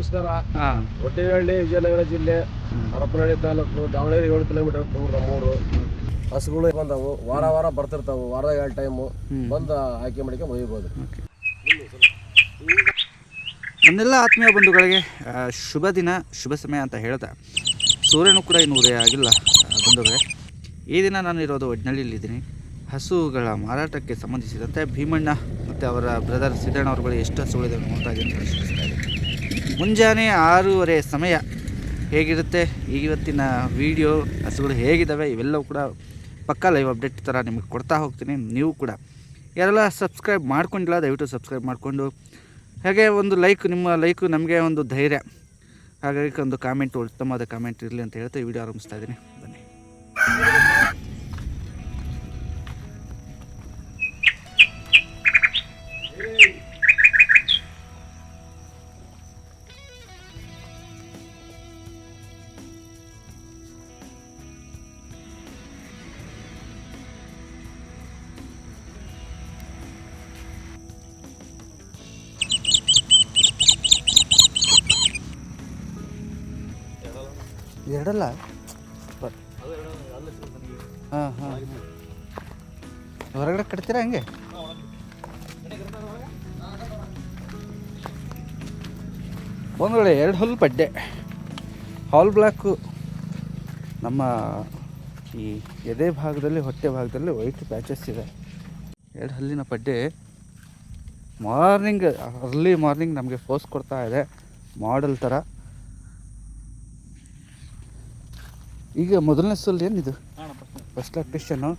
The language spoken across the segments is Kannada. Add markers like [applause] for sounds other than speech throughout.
ನಮಸ್ಕಾರ. ಹೊಟ್ಟೆಹಳ್ಳಿ ವಿಜಯನಗರ ಜಿಲ್ಲೆ ಹರಪನಹಳ್ಳಿ ತಾಲೂಕು ದಾವಣಗೆರೆ ಏಳು ಕಿಲೋಮೀಟರ್ ದೂರ ನಮ್ಮೂರು ಹಸುಗಳು ಬಂದವು. ವಾರ ವಾರ ಬರ್ತಿರ್ತಾವು. ವಾರ ಎರಡು ಟೈಮು ಬಂದು ಆಯ್ಕೆ ಮಾಡಿಕೆ ಒಯ್ಬೋದು. ನನ್ನೆಲ್ಲ ಆತ್ಮೀಯ ಬಂಧುಗಳಿಗೆ ಶುಭ ದಿನ ಶುಭ ಸಮಯ ಅಂತ ಹೇಳ್ದೆ ಸೂರ್ಯನು ಕೂಡ ಇನ್ನೂ ಉದಯ ಆಗಿಲ್ಲ ಬಂಧುಗಳೇ ಈ ದಿನ ನಾನು ಇರೋದು ಒಡ್ನಳ್ಳಿಯಲ್ಲಿದ್ದೀನಿ. ಹಸುಗಳ ಮಾರಾಟಕ್ಕೆ ಸಂಬಂಧಿಸಿದಂತೆ ಭೀಮಣ್ಣ ಮತ್ತು ಅವರ ಬ್ರದರ್ ಸಿದ್ದಣ್ಣ ಅವ್ರ ಬಳಿ ಎಷ್ಟು ಹಸುಗಳಿದೆ ನೋಡ್ತಾ ಇದ್ದೀನಿ. ಮುಂಜಾನೆ ಆರೂವರೆ ಸಮಯ ಹೇಗಿರುತ್ತೆ? ಇವತ್ತಿನ ವಿಡಿಯೋ ಹಸುಗಳು ಹೇಗಿದ್ದಾವೆ ಇವೆಲ್ಲವೂ ಕೂಡ ಪಕ್ಕಾ ಲೈವ್ ಅಪ್ಡೇಟ್ ಥರ ನಿಮಗೆ ಕೊಡ್ತಾ ಹೋಗ್ತೀನಿ. ನೀವು ಕೂಡ ಯಾರೆಲ್ಲ ಸಬ್ಸ್ಕ್ರೈಬ್ ಮಾಡ್ಕೊಂಡಿಲ್ಲ, ದಯವಿಟ್ಟು ಸಬ್ಸ್ಕ್ರೈಬ್ ಮಾಡಿಕೊಂಡು. ಹಾಗೆ ಒಂದು ಲೈಕ್ ನಿಮ್ಮ ಲೈಕು ನಮಗೆ ಒಂದು ಧೈರ್ಯ. ಹಾಗಾಗಿ ಒಂದು ಕಾಮೆಂಟ್ ಉತ್ತಮವಾದ ಕಾಮೆಂಟ್ ಇರಲಿ ಅಂತ ಹೇಳ್ತಾ ವಿಡಿಯೋ ಆರಂಭಿಸ್ತಾ ಇದ್ದೀನಿ. ಬನ್ನಿ. ಎರಡಲ್ಲ? ಹಾಂ ಹಾಂ. ಹೊರಗಡೆ ಕಟ್ತೀರಾ ಹಂಗೆ? ವೇಳೆ ಎರಡು ಹಲ್ಲು ಪಡ್ಡೆ. ಹಾಲ್ ಬ್ಲ್ಯಾಕು ನಮ್ಮ ಈ ಎದೆ ಭಾಗದಲ್ಲಿ, ಹೊಟ್ಟೆ ಭಾಗದಲ್ಲಿ ವೈಟ್ ಪ್ಯಾಚಸ್ ಇದೆ. ಎರಡು ಹಲ್ಲಿನ ಪಡ್ಡೆ ಮಾರ್ನಿಂಗ್, ಅರ್ಲಿ ಮಾರ್ನಿಂಗ್ ನಮಗೆ ಫೋರ್ಸ್ ಕೊಡ್ತಾ ಇದೆ, ಮಾಡಲ್ ಥರ. ಈಗ ಮೊದಲನೇ ಸೋಲ್ ಏನಿದು? ಫಸ್ಟ್ ಲ್ಯಾಕ್ಟೇಷನ್ನು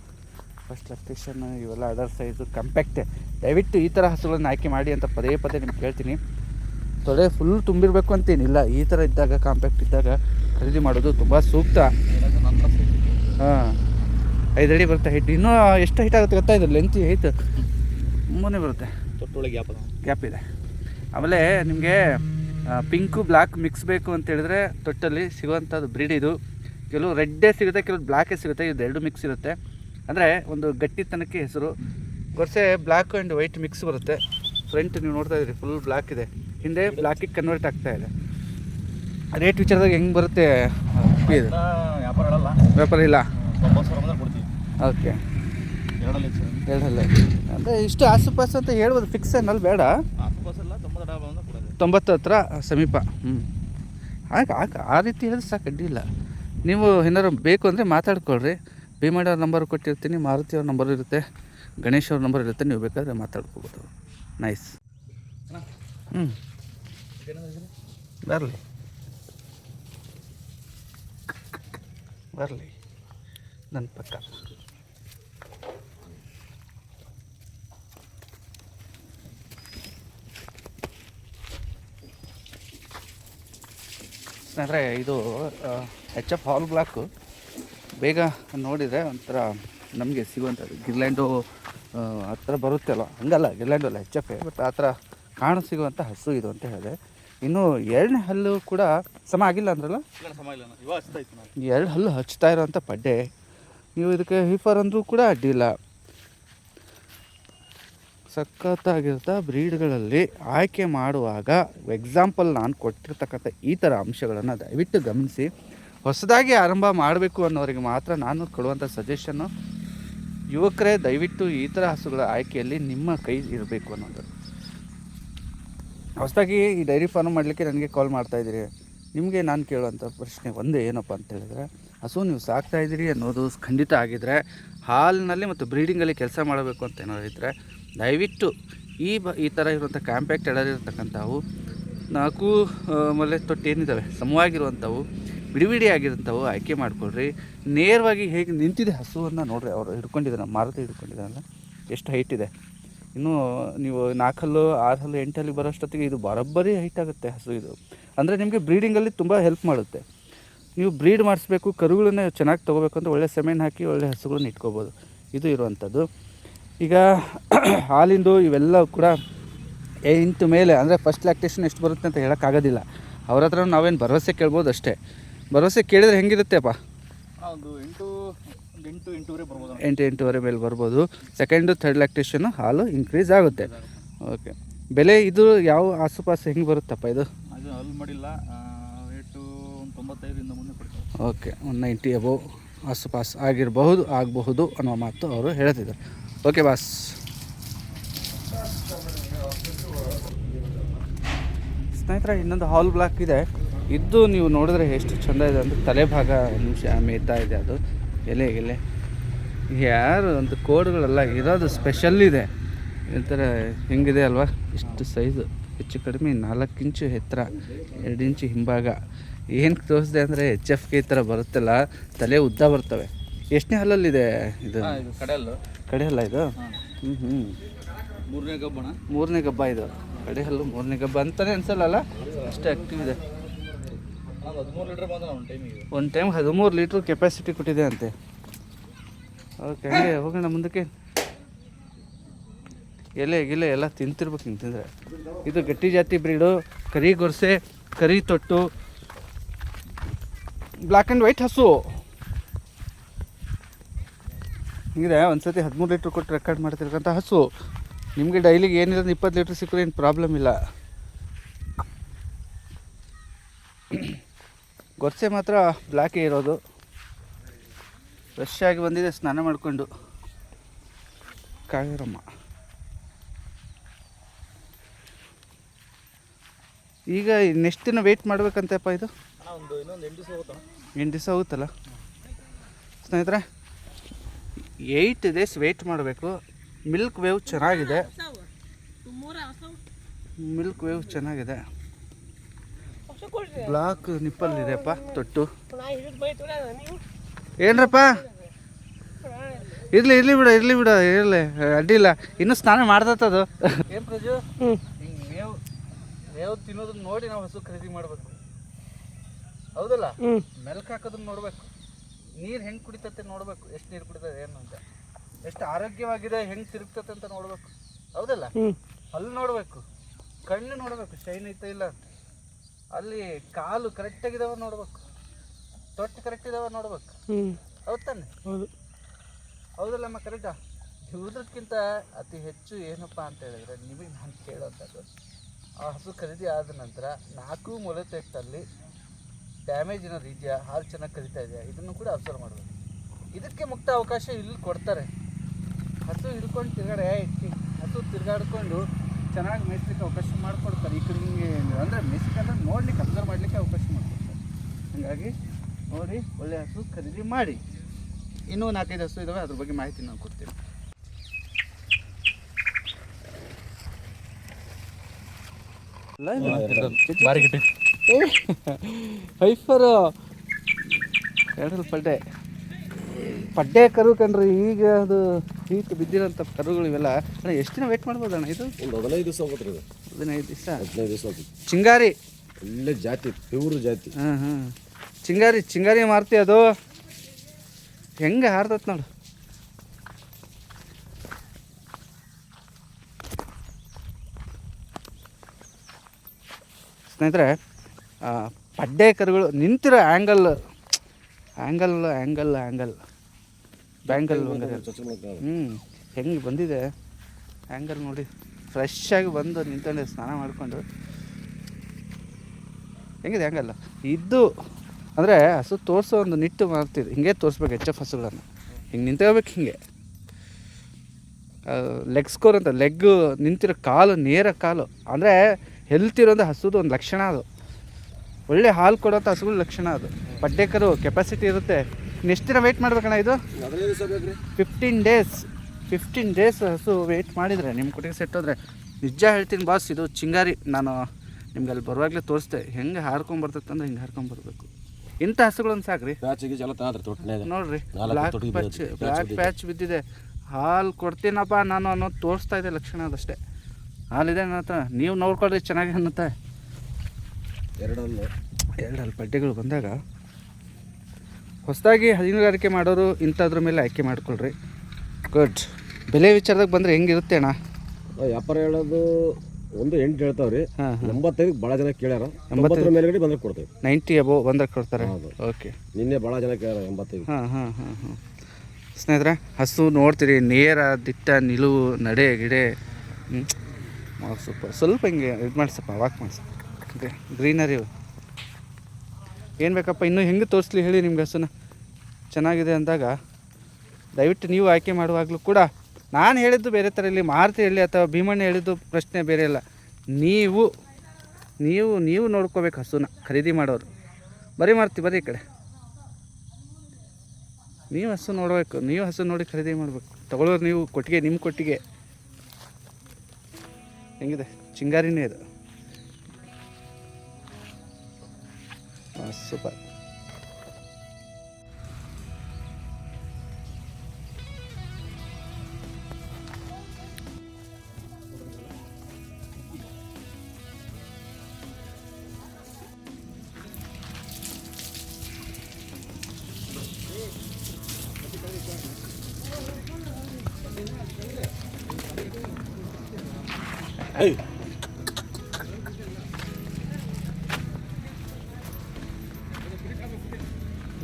ಫಸ್ಟ್ ಲ್ಯಾಕ್ಟೇಷನ್ ಇವೆಲ್ಲ ಅದರ್ ಸೈಜು ಕಂಪ್ಯಾಕ್ಟ್ ದಯವಿಟ್ಟು ಈ ಥರ ಹಸುಗಳನ್ನು ಆಯ್ಕೆ ಮಾಡಿ ಅಂತ ಪದೇ ಪದೇ ನಿಮ್ಗೆ ಕೇಳ್ತೀನಿ ತೊಡೆ ಫುಲ್ ತುಂಬಿರಬೇಕು ಅಂತೇನಿಲ್ಲ. ಈ ಥರ ಇದ್ದಾಗ ಕಾಂಪ್ಯಾಕ್ಟ್ ಇದ್ದಾಗ ಖರೀದಿ ಮಾಡೋದು ತುಂಬ ಸೂಕ್ತ. ಹಾಂ. ಐದು ಅಡಿ ಬರುತ್ತೆ ಹಿಟ್ಟು ಇನ್ನೂ ಎಷ್ಟು ಹೆಟ್ ಆಗುತ್ತೆ ಗೊತ್ತಾ? ಇದು ಲೆಂತ್ ಐತೆ ತುಂಬನೇ ಬರುತ್ತೆ. ತೊಟ್ಟೊಳಗೆ ಗ್ಯಾಪ್ ಗ್ಯಾಪ್ ಇದೆ. ಆಮೇಲೆ ನಿಮಗೆ ಪಿಂಕು ಬ್ಲ್ಯಾಕ್ ಮಿಕ್ಸ್ ಬೇಕು ಅಂತ ಹೇಳಿದ್ರೆ ತೊಟ್ಟಲ್ಲಿ ಸಿಗುವಂಥದ್ದು ಬ್ರೀಡ್ ಇದು. ಕೆಲವು ರೆಡ್ಡೇ ಸಿಗುತ್ತೆ ಕೆಲವು ಬ್ಲ್ಯಾಕೇ ಸಿಗುತ್ತೆ ಇದು ಎರಡು ಮಿಕ್ಸ್ ಇರುತ್ತೆ. ಅಂದರೆ ಒಂದು ಗಟ್ಟಿತನಕ್ಕೆ ಹೆಸರು. ಗೊರ್ಸೆ ಬ್ಲ್ಯಾಕ್ ಆ್ಯಂಡ್ ವೈಟ್ ಮಿಕ್ಸ್ ಬರುತ್ತೆ. ಫ್ರಂಟ್ ನೀವು ನೋಡ್ತಾ ಇದ್ದೀರಿ ಫುಲ್ ಬ್ಲ್ಯಾಕ್ ಇದೆ. ಹಿಂದೆ ಬ್ಲ್ಯಾಕಿಗೆ ಕನ್ವರ್ಟ್ ಆಗ್ತಾ ಇದೆ. ರೇಟ್ ವಿಚಾರದಾಗ ಹೆಂಗೆ ಬರುತ್ತೆ? ಇದು. ವ್ಯಾಪಾರ ಇಲ್ಲ? ಓಕೆ. ಎರಡಲ್ಲಿ ಅಂದರೆ ಇಷ್ಟು ಆಸುಪಾಸು ಅಂತ ಹೇಳ್ಬೋದು ಫಿಕ್ಸ್ ಏನಲ್ಲಿ ಬೇಡ. ತೊಂಬತ್ತು ಹತ್ರ ಸಮೀಪ. ಹ್ಞೂ ಹಾಗೆ ಆ ರೀತಿ ಹೇಳಿದ್ರೆ ಸಾಕು ಅಡ್ಡಿಲ್ಲ ನೀವು ಏನಾದ್ರು ಬೇಕು ಅಂದರೆ ಮಾತಾಡ್ಕೊಳ್ರಿ. ಭೀಮಣ್ಣವ್ರ ನಂಬರ್ ಕೊಟ್ಟಿರ್ತೀನಿ, ಮಾರುತಿ ಅವ್ರ ನಂಬರ್ ಇರುತ್ತೆ, ಗಣೇಶ್ ಅವ್ರ ನಂಬರ್ ಇರುತ್ತೆ, ನೀವು ಬೇಕಾದರೆ ಮಾತಾಡ್ಕೋಬೋದು. ನೈಸ್ ಹ್ಞೂ ಬರಲಿ. ಬರಲಿ. ನನ್ನ ಪಕ್ಕ ಅಂದರೆ ಇದು ಎಚ್ ಎಫ್ ಹಾಲ್ ಬ್ಲಾಕು ಬೇಗ ನೋಡಿದರೆ ಒಂಥರ ನಮಗೆ ಸಿಗುವಂಥದ್ದು. ಗಿರ್ಲ್ಯಾಂಡು ಆ ಥರ ಬರುತ್ತೆ ಅಲ್ವ ಹಂಗಲ್ಲ ಗಿರ್ಲ್ಯಾಂಡು ಅಲ್ಲ ಎಚ್ ಎಫ್ ಬಟ್ ಆ ಥರ ಕಾಣ ಸಿಗುವಂಥ ಹಸು ಇದು ಅಂತ ಹೇಳಿದೆ. ಇನ್ನು ಎರಡನೇ ಹಲ್ಲು ಕೂಡ ಸಮ ಆಗಿಲ್ಲ ಅಂದ್ರಲ್ಲ? ಎರಡು ಹಲ್ಲು ಹಚ್ತಾ ಇರೋವಂಥ ಪಡ್ಡೆ ನೀವು ಇದಕ್ಕೆ ಹಿಫರ್ ಅಂದರೂ ಕೂಡ ಅಡ್ಡಿಲ್ಲ ಸಖತ್ತಾಗಿರ್ತ ಬ್ರೀಡ್ಗಳಲ್ಲಿ ಆಯ್ಕೆ ಮಾಡುವಾಗ ಎಕ್ಸಾಂಪಲ್ ನಾನು ಕೊಟ್ಟಿರ್ತಕ್ಕಂಥ ಈ ಥರ ಅಂಶಗಳನ್ನು ದಯವಿಟ್ಟು ಗಮನಿಸಿ. ಹೊಸದಾಗಿ ಆರಂಭ ಮಾಡಬೇಕು ಅನ್ನೋರಿಗೆ ಮಾತ್ರ ನಾನು ಕೊಡುವಂಥ ಸಜೆಷನ್ನು ಯುವಕರೇ ದಯವಿಟ್ಟು ಈ ಥರ ಹಸುಗಳ ಆಯ್ಕೆಯಲ್ಲಿ ನಿಮ್ಮ ಕೈ ಇರಬೇಕು ಅನ್ನೋದು. ಹೊಸದಾಗಿ ಈ ಡೈರಿ ಫಾರ್ಮ್ ಮಾಡಲಿಕ್ಕೆ ನನಗೆ ಕಾಲ್ ಮಾಡ್ತಾಯಿದ್ದೀರಿ ನಿಮಗೆ ನಾನು ಕೇಳುವಂಥ ಪ್ರಶ್ನೆ ಒಂದೇ ಏನಪ್ಪ ಅಂತ ಹೇಳಿದ್ರೆ, ಹಸು ನೀವು ಸಾಕ್ತಾ ಇದ್ದೀರಿ ಅನ್ನೋದು ಖಂಡಿತ ಆಗಿದ್ದರೆ ಹಾಲಿನಲ್ಲಿ ಮತ್ತು ಬ್ರೀಡಿಂಗಲ್ಲಿ ಕೆಲಸ ಮಾಡಬೇಕು ಅಂತ ಏನಾದ್ರು ಇದ್ದರೆ ದಯವಿಟ್ಟು ಈ ಬ, ಈ ಥರ ಇರುವಂಥ ಕಾಂಪ್ಯಾಕ್ಟ್ ಎಡರ್ ಇರತಕ್ಕಂಥವು ನಾಲ್ಕು ಮೊಲೆ ತೊಟ್ಟು ಏನಿದ್ದಾವೆ ಸಮವಾಗಿರುವಂಥವು ಬಿಡಿ ಬಿಡಿ ಆಗಿರೋಂಥವು ಆಯ್ಕೆ ಮಾಡಿಕೊಡ್ರಿ ನೇರವಾಗಿ ಹೇಗೆ ನಿಂತಿದೆ ಹಸುವನ್ನು ನೋಡ್ರಿ ಅವರು ಹಿಡ್ಕೊಂಡಿದ್ದಾರೆ ಮಾರುತಿ ಹಿಡ್ಕೊಂಡಿದ್ದಾರಲ್ಲ ಎಷ್ಟು ಹೈಟ್ ಇದೆ? ಇನ್ನು ನೀವು ನಾಲ್ಕಲ್ಲು ಆರು ಹಲ್ಲು ಎಂಟಲ್ಲಿ ಬರೋಷ್ಟೊತ್ತಿಗೆ ಇದು ಬರೋಬ್ಬರಿ ಹೈಟ್ ಆಗುತ್ತೆ ಹಸು ಇದು. ಅಂದರೆ ನಿಮಗೆ ಬ್ರೀಡಿಂಗಲ್ಲಿ ತುಂಬ ಹೆಲ್ಪ್ ಮಾಡುತ್ತೆ. ನೀವು ಬ್ರೀಡ್ ಮಾಡಿಸ್ಬೇಕು, ಕರುಗಳನ್ನ ಚೆನ್ನಾಗಿ ತೊಗೋಬೇಕು ಅಂತ ಒಳ್ಳೆ ಸೆಮೆನ್ ಹಾಕಿ ಒಳ್ಳೆ ಹಸುಗಳನ್ನ ಇಟ್ಕೋಬೋದು. ಇದು ಇರುವಂಥದ್ದು. ಈಗ [clears throat] ಹಾಲಿಂದು ಇವೆಲ್ಲ ಕೂಡ ಇಂಟು ಮೇಲೆ ಅಂದರೆ ಫಸ್ಟ್ ಲ್ಯಾಕ್ಟೇಷನ್ ಎಷ್ಟು ಬರುತ್ತೆ ಅಂತ ಹೇಳೋಕ್ಕಾಗೋದಿಲ್ಲ. ಅವ್ರ ಹತ್ರ ನಾವೇನು ಭರವಸೆ ಕೇಳ್ಬೋದು ಅಷ್ಟೇ. ಭರವಸೆ ಕೇಳಿದ್ರೆ ಹೆಂಗಿರುತ್ತೆಪ್ಪ ಒಂದು ಎಂಟು ಎಂಟು ಎಂಟೂವರೆ ಬರ್ಬೋದು. ಎಂಟು ಎಂಟೂವರೆ ಮೇಲೆ ಬರ್ಬೋದು. ಸೆಕೆಂಡು ಥರ್ಡ್ ಲ್ಯಾಕ್ಟೇಷನ್ನು ಹಾಲು ಇನ್ಕ್ರೀಸ್ ಆಗುತ್ತೆ. ಓಕೆ ಬೆಲೆ ಇದು ಯಾವ ಆಸುಪಾಸು ಹೆಂಗೆ ಬರುತ್ತಪ್ಪ ಇದು? ಅದು ಮಾಡಿಲ್ಲ ರೇಟು ಒಂದು ತೊಂಬತ್ತೈದರಿಂದ ಮುಂದೆ ಓಕೆ ಒನ್ ನೈಂಟಿ ಅಬೋವ್ ಆಸುಪಾಸು ಆಗಿರಬಹುದು ಆಗಬಹುದು ಅನ್ನೋ ಮಾತು ಅವರು ಹೇಳ್ತಿದ್ದಾರೆ. ಓಕೆ ಬಾಸ್ ಸ್ನೇಹಿತರ ಇನ್ನೊಂದು ಹಾಲ್ ಬ್ಲಾಕ್ ಇದೆ. ಇದ್ದು ನೀವು ನೋಡಿದ್ರೆ ಎಷ್ಟು ಚೆಂದ ಇದೆ ಅಂದರೆ ತಲೆಭಾಗ ನಿಮಿಷ ಮೇಯ್ತಾ ಇದೆ ಅದು. ಎಲೆ ಎಲೆ. ಯಾರು ಒಂದು ಕೋಡ್ಗಳೆಲ್ಲ ಇರೋದು ಸ್ಪೆಷಲ್ ಇದೆ. ಒಂಥರ ಹೆಂಗಿದೆ ಅಲ್ವಾ? ಇಷ್ಟು ಸೈಜು ಹೆಚ್ಚು ಕಡಿಮೆ ನಾಲ್ಕು ಇಂಚು ಎತ್ತರ ಎರಡು ಇಂಚು ಹಿಂಭಾಗ. ಏನು ತೋರಿಸಿದೆ ಅಂದರೆ ಎಚ್ ಎಫ್ ಕೆ ಈ ಥರ ಬರುತ್ತಲ್ಲ ತಲೆ ಉದ್ದ ಬರ್ತವೆ. ಎಷ್ಟನೇ ಹಲ್ಲಲ್ಲಿದೆ ಇದು? ಇದು ಕಡೆಯಲ್ಲು ಕಡೆ ಹಲ್ಲ ಇದು? ಹ್ಞೂ ಹ್ಞೂ ಮೂರನೇ ಗಬ್ಬಣ ಮೂರನೇ ಗಬ್ಬ ಇದು. ಕಡೆ ಹಲ್ಲು ಮೂರನೇ ಗಬ್ಬ ಅಂತಲೇ ಅನ್ಸಲ್ಲ ಅಷ್ಟೇ ಆ್ಯಕ್ಟಿವ್ ಇದೆ. ಒಂದು ಟೈಮ್ ಹದಿಮೂರು ಲೀಟ್ರ್ ಕೆಪಾಸಿಟಿ ಕೊಟ್ಟಿದೆ ಅಂತೆ. ಓಕೆ ಹಂಗೆ ಹೋಗೋಣ ಮುಂದಕ್ಕೆ. ಎಲೆ ಗಿಲೆ ಎಲ್ಲ ತಿಂತಿರ್ಬೇಕು ಹಿಂಗೆ ತಿಂದರೆ ಇದು ಗಟ್ಟಿ ಜಾತಿ ಬ್ರೀಡು ಕರಿ ಗೊರ್ಸೆ ಕರಿ ತೊಟ್ಟು ಬ್ಲ್ಯಾಕ್ ಆ್ಯಂಡ್ ವೈಟ್ ಹಸು. ಹಿಂಗಿದೆ ಒಂದು ಸತಿ ಹದಿಮೂರು ಲೀಟ್ರ್ ಕೊಟ್ಟು ರೆಕಾರ್ಡ್ ಮಾಡ್ತಿರ್ಕಂಥ ಹಸು. ನಿಮಗೆ ಡೈಲಿಗೆ ಏನಿಲ್ಲ ಇಪ್ಪತ್ತು ಲೀಟ್ರ್ ಸಿಕ್ಕರೆ ಏನು ಪ್ರಾಬ್ಲಮ್ ಇಲ್ಲ. ಗೊರ್ಸೆ ಮಾತ್ರ ಬ್ಲ್ಯಾಕೇ ಇರೋದು. ಫ್ರೆಶ್ ಆಗಿ ಬಂದಿದೆ ಸ್ನಾನ ಮಾಡಿಕೊಂಡು. ಕಾವೇರಮ್ಮ ಈಗ ನೆಕ್ಸ್ಟ್ ದಿನ ವೆಯ್ಟ್ ಮಾಡ್ಬೇಕಂತಪ್ಪ ಇದು? ಎಂಟು ದಿವಸ ಹೋಗುತ್ತಲ್ಲ? ಆಗುತ್ತಲ್ಲ ಸ್ನೇಹಿತರೆ ಏಯ್ಟ್ ಡೇಸ್ ವೆಯ್ಟ್ ಮಾಡಬೇಕು. ಮಿಲ್ಕ್ ವೇವ್ ಚೆನ್ನಾಗಿದೆ. ಮಿಲ್ಕ್ ವೇವ್ ಚೆನ್ನಾಗಿದೆ. ಬ್ಲಾಕ್ ನಿಪ್ಪಲ್ ಇದೆಯಪ್ಪ ತೊಟ್ಟು. ಏನ್ರಪ್ಪ? ಇರ್ಲಿ ಇರ್ಲಿ ಬಿಡ ಇರ್ಲಿ ಬಿಡ ಇರ್ಲಿ. ಅಡ್ಡಿಲ್ಲ ಇನ್ನೂ ಸ್ನಾನ ಮಾಡ್ದತ್ತದು. ಏನು ಪ್ರಜು? ಹಿಂಗೆ ಮೇವು ಮೇವು ತಿನ್ನೋದನ್ನ ನೋಡಿ ನಾವು ಹಸು ಖರೀದಿ ಮಾಡಬೇಕು. ಹೌದಲ್ಲ? ಮೆಲ್ಕ್ ಹಾಕೋದನ್ನ ನೋಡ್ಬೇಕು. ನೀರು ಹೆಂಗೆ ಕುಡಿತತೆ ನೋಡ್ಬೇಕು. ಎಷ್ಟು ನೀರು ಕುಡಿತದೆ ಏನು ಅಂತ. ಎಷ್ಟು ಆರೋಗ್ಯವಾಗಿದೆ ಹೆಂಗೆ ತಿರುಗ್ತತೆ ಅಂತ ನೋಡ್ಬೇಕು. ಹೌದಲ್ಲ? ಅಲ್ಲಿ ನೋಡಬೇಕು. ಕಣ್ಣು ನೋಡಬೇಕು ಶೈನ್ ಐತೆ ಇಲ್ಲ ಅಂತ. ಅಲ್ಲಿ ಕಾಲು ಕರೆಕ್ಟಾಗಿದಾವ ನೋಡ್ಬೇಕು. ತೊಟ್ಟು ಕರೆಕ್ಟ್ ಇದಾವ ನೋಡ್ಬೇಕು. ಹೌದ್ ತಾನೆ ಹೌದು. ಹೌದಲ್ಲಮ್ಮ ಕರೆಕ್ಟಾ ಇವುದಕ್ಕಿಂತ ಅತಿ ಹೆಚ್ಚು ಏನಪ್ಪ ಅಂತ ಹೇಳಿದ್ರೆ ನಿಮಗೆ ನಾನು ಕೇಳೋಂಥದ್ದು ಆ ಹಸು ಖರೀದಿ ಆದ ನಂತರ ನಾಲ್ಕು ಮೊಲೆ ತೆಗ್ತಲ್ಲಿ ಡ್ಯಾಮೇಜ್ ಏನೋ ರೀತಿಯ ಹಾಲು ಚೆನ್ನಾಗಿ ಕರಿತಾ ಇದೆಯಾ ಇದನ್ನು ಕೂಡ ಅಬ್ಸರ್ವ್ ಮಾಡಬೇಕು. ಇದಕ್ಕೆ ಮುಕ್ತ ಅವಕಾಶ ಇಲ್ಲಿ ಕೊಡ್ತಾರೆ. ಹಸು ಹಿಡ್ಕೊಂಡು ತಿರ್ಗಾಡೆ ಹಸು ತಿರುಗಾಡ್ಕೊಂಡು ಚೆನ್ನಾಗಿ ಮೇಯಿಸ್ಲಿಕ್ಕೆ ಅವಕಾಶ ಮಾಡಿಕೊಡ್ತಾರೆ. ಈ ಕಡೆ ಹಿಂಗೆ ಅಂದರೆ ಅಂದ್ರೆ ನೋಡ್ಲಿಕ್ಕೆ ಅಬ್ಸರ್ವ್ ಮಾಡಲಿಕ್ಕೆ ಅವಕಾಶ ಮಾಡಿಕೊಡ್ತಾರೆ. ಹಾಗಾಗಿ ನೋಡಿ, ಒಳ್ಳೆ ಹಸು ಖರೀದಿ ಮಾಡಿ. ಇನ್ನೂ ನಾಲ್ಕೈದು ಹಸು ಇದಾವೆ, ಅದ್ರ ಬಗ್ಗೆ ಮಾಹಿತಿ ನಾನು ಕೊಡ್ತೀನಿ. ಬಾರಿ ಹೈಫರ್ ಎರಡು ಪಡ್ಡೆ ಪಡ್ಡೆ ಕರು ಕಣ್ರಿ ಈಗ ಅದು ಹೀಗೆ ಬಿದ್ದಿರೋಂಥ ಕರುಗಳು ಇವೆಲ್ಲ. ಅಣ್ಣ ಎಷ್ಟು ದಿನ ವೇಟ್ ಮಾಡ್ಬೋದು ಅಣ್ಣ ಇದು? ಒಂದು ಹದಿನೈದು ದಿವಸ ಹೋಗುತ್ತೆ ಇದು. ಹದಿನೈದು ದಿವಸ? ಹದಿನೈದು ದಿವಸ ಹೋಗುತ್ತೆ ಚಿಂಗಾರಿ. ಒಳ್ಳೆ ಜಾತಿ ಪ್ಯೂರ್ ಜಾತಿ. ಹಾಂ ಹಾಂ. ಚಿಂಗಾರಿ ಚಿಂಗಾರಿ ಮಾರ್ತಿ ಅದು. ಹೆಂಗೆ ಹಾರ್ತತ್ ನೋಡು. ಸ್ನೇಹಿತರೆ ಪಡ್ಡೆ ಕರುಗಳು ನಿಂತಿರೋ angle angle angle angle bangle ಹ್ಞೂ ಹೆಂಗೆ ಬಂದಿದೆ? ಆ್ಯಂಗಲ್ ನೋಡಿ ಫ್ರೆಶ್ ಆಗಿ ಬಂದು ನಿಂತ್ಕೊಂಡು ಸ್ನಾನ ಮಾಡಿಕೊಂಡು. ಹೆಂಗಿದೆ ಆ್ಯಂಗಲ್ ಇದು ಅಂದರೆ ಹಸು ತೋರಿಸೋ ಒಂದು ನಿಟ್ಟು ಮಾಡ್ತಿದ್ದು ಹಿಂಗೆ ತೋರಿಸ್ಬೇಕು ಎಚ್ ಎಫ್ ಹಸುಗಳನ್ನು. ಹಿಂಗೆ ನಿಂತ್ಕೋಬೇಕು ಹಿಂಗೆ. ಲೆಗ್ ಸ್ಕೋರ್ ಅಂತ ಲೆಗ್ ನಿಂತಿರೋ ಕಾಲು ನೇರ ಕಾಲು. ಅಂದರೆ ಹೆಲ್ತ್ ಇರೋದು ಹಸುದು ಒಂದು ಲಕ್ಷಣ ಅದು. ಒಳ್ಳೆ ಹಾಲು ಕೊಡೋಂಥ ಹಸುಗಳ ಲಕ್ಷಣ ಅದು. ಬಡ್ಡೇಕರು ಕೆಪಾಸಿಟಿ ಇರುತ್ತೆ. ಎಷ್ಟು ದಿನ ವೆಯ್ಟ್ ಮಾಡ್ಬೇಕಣ್ಣ ಇದು? ಫಿಫ್ಟೀನ್ ಡೇಸ್ ಫಿಫ್ಟೀನ್ ಡೇಸ್ ಹಸು ವೆಯ್ಟ್ ಮಾಡಿದರೆ ನಿಮ್ಮ ಕುಟುಂಬ ಸೆಟ್ ಹೋದರೆ ನಿಜ ಹೇಳ್ತೀನಿ ಬಾಸ್ ಇದು ಚಿಂಗಾರಿ. ನಾನು ನಿಮ್ಗೆ ಅಲ್ಲಿ ಬರುವಾಗಲೇ ತೋರಿಸ್ದೆ ಹೆಂಗೆ ಹಾರ್ಕೊಂಬರ್ತಂದ್ರೆ ಅಂದ್ರೆ ಹಿಂಗೆ ಹಾರ್ಕೊಂಬರ್ಬೇಕು ಇಂಥ ಹಸುಗಳನ್ನು ಸಾಕ್ರಿ. ನೋಡ್ರಿ ಬ್ಲ್ಯಾಕ್ ಪ್ಯಾಚ್ ಬ್ಲ್ಯಾಕ್. ಪ್ಯಾಚ್ ಬಿದ್ದಿದೆ. ಹಾಲು ಕೊಡ್ತೀನಪ್ಪ ನಾನು ಅನ್ನೋದು ತೋರಿಸ್ತಾ ಇದೆ ಲಕ್ಷಣ ಅದಷ್ಟೇ. ಹಾಲಿದೆ ನನ್ನ ಹತ್ರ. ನೀವು ನೋಡ್ಕೊಳ್ರಿ ಚೆನ್ನಾಗಿ ಅನ್ನುತ್ತೆ. ಎರಡನ್ನು ಎರಡು ಅಲ್ಲಿ ಬಡ್ಡೆಗಳು ಬಂದಾಗ ಹೊಸದಾಗಿ ಹೈನುಗಾರಿಕೆ ಮಾಡೋರು ಇಂಥದ್ರ ಮೇಲೆ ಆಯ್ಕೆ ಮಾಡ್ಕೊಳ್ರಿ. ಗುಡ್ ಬೆಲೆ ವಿಚಾರದಾಗ ಬಂದರೆ ಹೆಂಗಿರುತ್ತೆ ಅಣ್ಣ? ವ್ಯಾಪಾರ ಹೇಳೋದು ಒಂದು ಎಂಟು ಹೇಳ್ತಾವ್ರಿ. ಎಂಬತ್ತೈದು ಭಾಳ ಜನ ಕೇಳ್ಯಾರ. ಎಂಬತ್ತರ ಮೇಲ್ಗಡೆ ಬಂದ್ರೆ ಕೊಡ್ತೇವೆ. ನೈಂಟಿ ಅಬೋ ಬಂದ್ರೆ ಕೊಡ್ತಾರೆ. ಹೌದು. ಓಕೆ ನಿನ್ನೆ ಭಾಳ ಜನ ಕೇಳ್ಯಾರ ಎಂಬತ್ತೈದು. ಹಾಂ ಹಾಂ ಹಾಂ ಹಾಂ. ಸ್ನೇಹಿತರೆ ಹಸು ನೋಡ್ತೀರಿ ನೇರ ದಿಟ್ಟ ನಿಲುವು ನಡೆ ಗಿಡೆ. ಹ್ಞೂ ಸೂಪರ್ ಸ್ವಲ್ಪ ಹಿಂಗೆ ಇದು ಮಾಡಿಸಪ್ಪ ವಾಕ್ ಮಾಡಿಸಪ್ಪ. ಗ್ರೀನರಿ ಏನು ಬೇಕಪ್ಪ, ಇನ್ನೂ ಹೆಂಗೆ ತೋರಿಸ್ಲಿ ಹೇಳಿ ನಿಮ್ಗೆ ಹಸುನ? ಚೆನ್ನಾಗಿದೆ ಅಂದಾಗ, ದಯವಿಟ್ಟು ನೀವು ಆಯ್ಕೆ ಮಾಡುವಾಗಲೂ ಕೂಡ ನಾನು ಹೇಳಿದ್ದು ಬೇರೆ ಥರ ಇಲ್ಲಿ, ಮಾರುತಿ ಹೇಳಿ ಅಥವಾ ಭೀಮಣ್ಣ ಹೇಳಿದ್ದು ಪ್ರಶ್ನೆ ಬೇರೆ ಇಲ್ಲ. ನೀವು ನೀವು ನೀವು ನೋಡ್ಕೋಬೇಕು ಹಸುನ, ಖರೀದಿ ಮಾಡೋರು. ಬರೀ ಮಾರುತಿ, ಬರೀ ಈ ಕಡೆ. ನೀವು ಹಸು ನೋಡಬೇಕು, ನೀವು ಹಸು ನೋಡಿ ಖರೀದಿ ಮಾಡಬೇಕು. ತಗೊಳ್ಳೋರು ನೀವು ಕೊಟ್ಟಿಗೆ ನಿಮ್ಮ ಕೊಟ್ಟಿಗೆ. ಹೆಂಗಿದೆ? ಚಿಂಗಾರಿನೇ ಇದು. ಹಾಂ ಸೂಪರ್